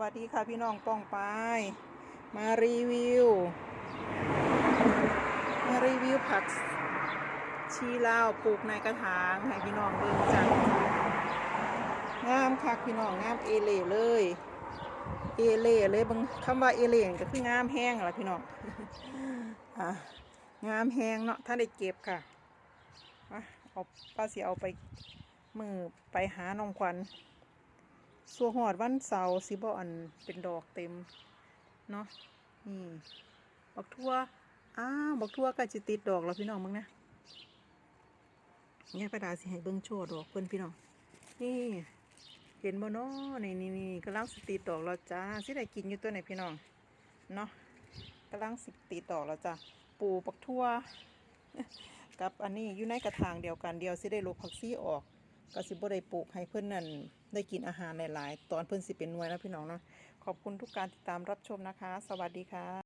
วัสดีค่ะพี่น้องป้องไปายมารีวิว มารีวิวผักชีลาวปลูกในกระถางให้พี่น้องเบิ่งจังงามคักพี่น้องงามเอเล่เลยเอเล่เลยบางคำว่าเอเล่ก็คืองามแห้งล่ะพี่น้ององามแห้งเนาะถ้าได้เก็บค่ะเอาป้าเสิเอาไปมือไปหาน้องขวัญ สัวหอดวันเสาร์สิบอันเป็นดอกเต็มเนาะนี่บักทั่วอ้าวบักทั่วก็จะติดดอกแล้วพี่น้องมึงนะเนี่ยประดาสิให้เบิ้งโชว์ดอกเพิ่อนพี่น้องนี่เห็นบ่เนาะนี่นี่นี่กำลังสติดดอกแล้วจ้าสิได้กินอยู่ตัวไหนพี่น้องเนาะกำลังสิติดดอกแล้วจ้าปูบักทั่วกับอันนี้อยู่ในกระถางเดียวกันเดียวสิได้ลบผักซี่ออก ก็สิบ่ได้ปลูกให้เพื่อนนั่นได้กินอาหารหลาย ๆ ตอนเพื่อนสิเป็นหน่วยแล้วพี่น้องเนาะขอบคุณทุกการติดตามรับชมนะคะ สวัสดีค่ะ